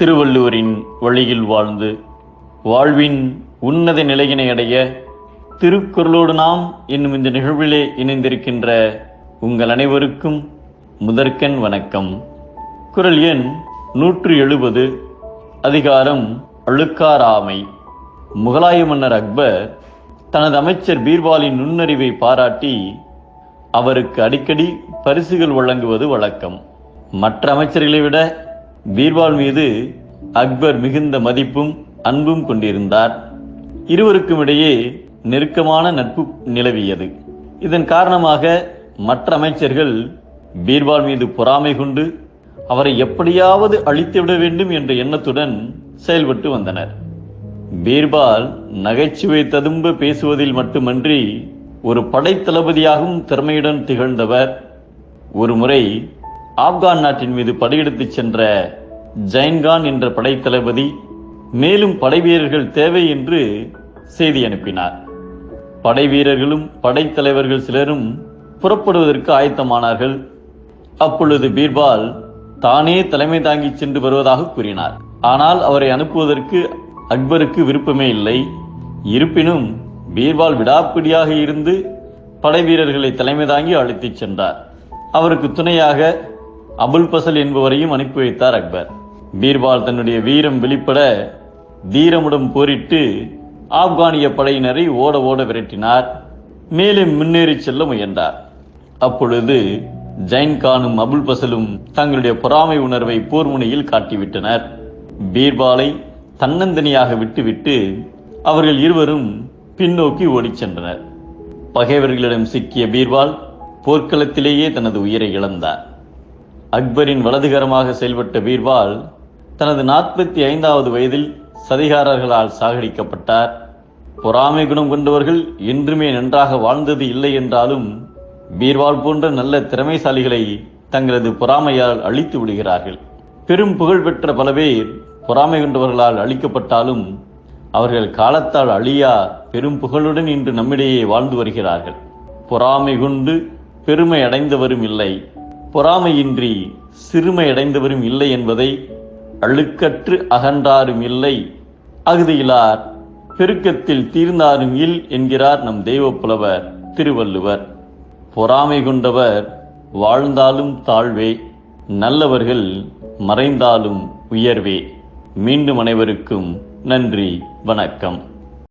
திருவள்ளுவரின் வழியில் வாழ்ந்து வாழ்வின் உன்னத நிலையினை அடைய திருக்குறளோடு நாம் என்னும் இந்த நிகழ்விலே இணைந்திருக்கின்ற உங்கள் அனைவருக்கும் முதற்கண் வணக்கம். குரல் எண் நூற்று எழுபது அதிகாரம் அழுக்காராமை முகலாய மன்னர் அக்பர் தனது அமைச்சர் பீர்பாலின் நுண்ணறிவை பாராட்டி அவருக்கு அடிக்கடி பரிசுகள் வழங்குவது வழக்கம். மற்ற அமைச்சர்களை விட பீர்பால் மீது அக்பர் மிகுந்த மதிப்பும் அன்பும் கொண்டிருந்தார். இருவருக்கும் இடையே நெருக்கமான நட்பு நிலவியது. இதன் காரணமாக மற்ற அமைச்சர்கள் பீர்பால் மீது பொறாமை கொண்டு அவரை எப்படியாவது அழித்துவிட வேண்டும் என்ற எண்ணத்துடன் செயல்பட்டு வந்தனர். பீர்பால் நகைச்சுவை ததும்ப பேசுவதில் மட்டுமன்றி ஒரு படைத்தளபதியாகவும் திறமையுடன் திகழ்ந்தவர். ஒருமுறை ஆப்கான் நாட்டின் மீது படையெடுத்துச் சென்ற ஜைன்கான் என்ற படைத்தளபதி மேலும் படைவீரர்கள் தேவை என்று செய்தி அனுப்பினார். படைவீரர்களும் படைத்தலைவர்கள் சிலரும் புறப்படுவதற்கு ஆயத்தமானார்கள். அப்பொழுது பீர்பால் தானே தலைமை தாங்கி சென்று வருவதாக கூறினார். ஆனால் அவரை அனுப்புவதற்கு அக்பருக்கு விருப்பமே இல்லை. இருப்பினும் பீர்பால் விடாப்பிடியாக இருந்து படை வீரர்களை தலைமை தாங்கி அழைத்துச் சென்றார். அவருக்கு துணையாக அபுல் பசல் என்பவரையும் அனுப்பி வைத்தார் அக்பர். பீர்பால் தன்னுடைய வீரம் வெளிப்பட தீரமுடன் போரிட்டு ஆப்கானிய படையினரை ஓட ஓட விரட்டினார். மேலும் முன்னேறி செல்ல முயன்றார். அப்பொழுது ஜைன் கானும் அபுல் பசலும் தங்களுடைய பொறாமை உணர்வை போர் முனையில் காட்டிவிட்டனர். பீர்பாலை தன்னந்தனியாக விட்டுவிட்டு அவர்கள் இருவரும் பின்னோக்கி ஓடிச் சென்றனர். பகைவர்களிடம் சிக்கிய பீர்பால் போர்க்களத்திலேயே தனது உயிரை இழந்தார். அக்பரின் வலதுகரமாக செயல்பட்ட பீர்பால் தனது நாற்பத்தி ஐந்தாவது வயதில் சதிகாரர்களால் சாகடிக்கப்பட்டார். பொறாமை குணம் கொண்டவர்கள் என்றுமே நன்றாக வாழ்ந்தது இல்லை என்றாலும் பீர்வால் போன்ற நல்ல திறமைசாலிகளை தங்களது பொறாமையால் அழித்து விடுகிறார்கள். பெரும் புகழ் பெற்ற பல பேர் பொறாமை கொண்டவர்களால் அழிக்கப்பட்டாலும் அவர்கள் காலத்தால் அழியா பெரும் புகழுடன் இன்று நம்மிடையே வாழ்ந்து வருகிறார்கள். பொறாமை கொண்டு பெருமை அடைந்தவரும் இல்லை. பொறாமையின்றி சிறுமையடைந்தவரும் இல்லை என்பதை அழுக்கற்று அகன்றாரும் இல்லை. அகுதியிலார் பெருக்கத்தில் தீர்ந்தாரும் இல் என்கிறார் நம் தெய்வப்புலவர் திருவள்ளுவர். பொறாமை கொண்டவர் வாழ்ந்தாலும் தாழ்வே நல்லவர்கள் மறைந்தாலும் உயர்வே. மீண்டும் அனைவருக்கும் நன்றி வணக்கம்.